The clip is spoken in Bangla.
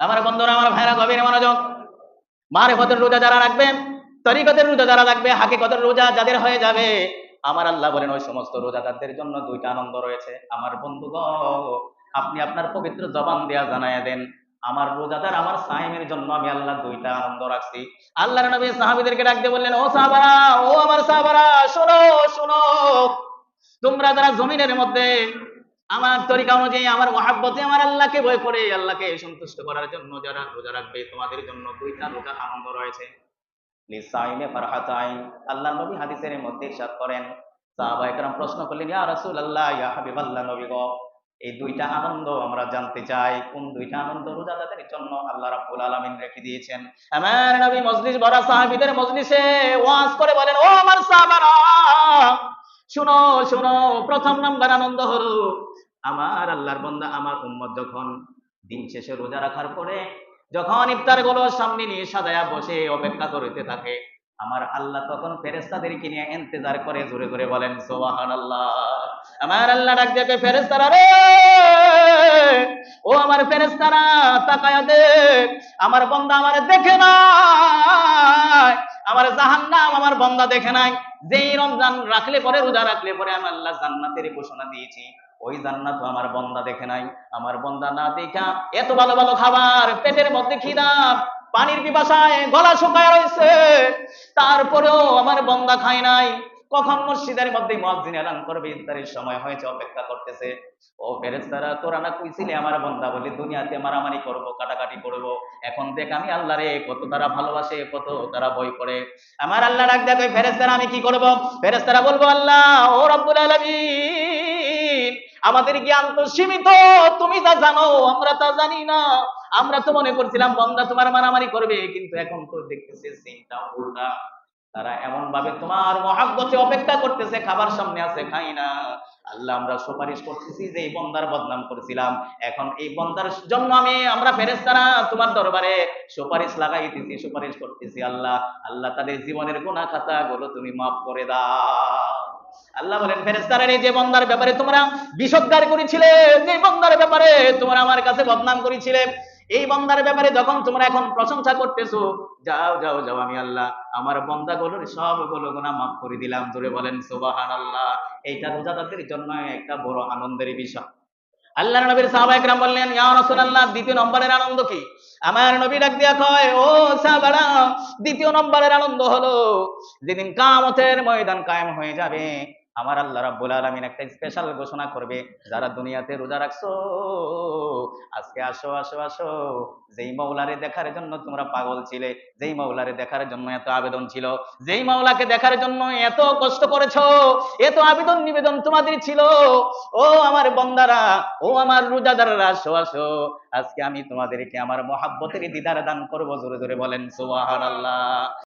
আমার বন্ধুরা, আমার ভাইরা, গভীর মনোযোগ। মারেফতের রোজা যারা রাখবে, তরিকতের রোজা যারা রাখবে, হাকিকতের রোজা যাদের হয়ে যাবে, আমার আল্লাহ বলেন, ওই সমস্ত রোজাদারদের জন্য দুইটা আনন্দ রয়েছে। আমার বন্ধুগ আপনি আপনার পবিত্র জবান দেয়া জানায় দেন, আমার রোজাদার আমার সাইমের জন্য আমি আল্লাহ দুইটা আনন্দ রাখছি। আল্লাহর নবী সাহাবীদেরকে ডাকতে বললেন, ও সাহাবারা, ও আমার সাহাবারা, শোনো শোনো। তোমরা যারা জমিনের মধ্যে আমার তরিকা অনুযায়ী, আমার মহাব্বতে আমার আল্লাহকে ভয় করে, আল্লাহকে সন্তুষ্ট করার জন্য যারা রোজা রাখবে, তোমাদের জন্য দুইটা রোজা আনন্দ রয়েছে। লিসাইনে ফারহাতাইন, আল্লাহ নবী হাদিসের মধ্যে করেন, সাহাবা একরাম প্রশ্ন করলেন, ইয়া ইয়া নবী গো, এই দুইটা আনন্দ আমরা জানতে চাই, কোন দুইটা আনন্দ রোজাদারের জন্য আল্লাহ রাব্বুল আলামিন রেখে দিয়েছেন? আমার নবী মজলিস ভরা সাহাবীদের মজলিসে ওয়াজ করে বলেন, ও আমার সাহাবারা, শুনো শুনো, প্রথম নাম্বার আনন্দ হলো আমার আল্লাহর বান্দা আমার উম্মত যখন দিন শেষে রোজা রাখার পরে যখন ইফতারগুলো সামনে নিয়ে সাজায়া বসে, অপেক্ষা করতে থাকে, আমার আল্লাহ তখন ফেরেস্তাদেরকে নিয়ে ইন্তজার করে, জোরে জোরে বলেন সোবাহান আল্লাহ আমার আল্লাহ ডাক দেখে ফেরেস্তারা রে! ও আমার ফেরেস্তারা তাকায়া দেখ, আমার বন্দা আমার দেখে নাই, আমার জাহান্নাম আমার বন্দা দেখে নাই। যেই রমজান রাখলে পরে, রোজা রাখলে পরে আমি আল্লাহ জান্নাতের ঘোষণা দিয়েছি। ওই জান্নাত আমার বন্দা দেখে নাই। আমার বন্দা না দেখা এত ভালো ভালো খাবার, পেটের মধ্যে খিদা, পানির পিপাসায় গলা শুকায় রয়েছে। তারপরেও আমার বন্দা খায় নাই। কখন মসজিদের মধ্যে মসজিদ এলান করবে, ইফতারের সময় হয়েছে, অপেক্ষা করতেছে। ও ফেরেস্তারা তোরা না কইছিলে আমার বন্দা বলে, দুনিয়াতে মারামারি করব, কাটাকাটি করব। এখন দেখ আমি আল্লাহ রে, কত তারা ভালোবাসে, কত তারা ভয় করে। আমার আল্লাহ ডাক দেখে ফেরেস্তারা আমি কি করব? করব ফেরেস্তারা বলব, আল্লাহ, ও রব্বুল আলামিন আমাদের জ্ঞান তো সীমিত, তুমি যা জানো, আমরা তা জানি না। আমরা তো মনে করছিলাম, বন্দা তোমার মারামারি করবে, কিন্তু এখন তো দেখতেছে চিন্তা উল্টা। তারা এমন ভাবে তোমার মহাব্বতে অপেক্ষা করতেছে, খাবার সামনে আছে, খাই না। আল্লাহ, আমরা সুপারিশ করতেছি যে এই বন্দার বদনাম করেছিলাম। এখন এই বন্দার জন্য আমি, আমরা ফেরেস্তারা তোমার দরবারে সুপারিশ লাগাইতেছি, সুপারিশ করতেছি, আল্লাহ। আল্লাহ, তাদের জীবনের গুণা খাতা গুলো তুমি মাফ করে দাও। আল্লাহ বলেন ফেরেস্তারা যে বন্দার ব্যাপারে তোমরা বিষদগার করেছিলে যে বন্দার ব্যাপারে তোমরা আমার কাছে বদনাম করেছিলে, এই বন্দার ব্যাপারে যখন তোমরা এখন প্রশংসা করতেছো, যাও যাও যাও, আমি আল্লাহ আমার বন্দাগুলোর সবগুলো গুণা মাফ করে দিলাম। জোরে বলেন সুবাহান আল্লাহ এইটা রোজাদারদের জন্য একটা বড় আনন্দের বিষয়। আল্লাহ নবীর সাহাবা একরাম বললেন, ইয়া রাসূলুল্লাহ, দ্বিতীয় নম্বরের আনন্দ কি? আমার নবী ডাক দিয়া কয়, ও সাহাবারা, দ্বিতীয় নম্বরের আনন্দ হলো, যেদিন কামতের ময়দান কায়েম হয়ে যাবে আমার আল্লাহ রাব্বুল আলামিন একটা স্পেশাল ঘোষণা করবে, যারা দুনিয়াতে রোজা রাখছো, আজকে আসো আসো আসো, যেই মাওলারে দেখার জন্য তোমরা পাগল ছিলে, যেই মাওলারে দেখার জন্য এত আবেদন ছিল, যেই মাওলাকে দেখার জন্য এত কষ্ট করেছ, এত আবেদন নিবেদন তোমাদের ছিল, ও আমার বন্দারা, ও আমার রোজাদাররা, আসো আসো, আজকে আমি তোমাদেরকে আমার মহাব্বতের দিদার দান করব, জোরে জোরে বলেন, সুবহানাল্লাহ।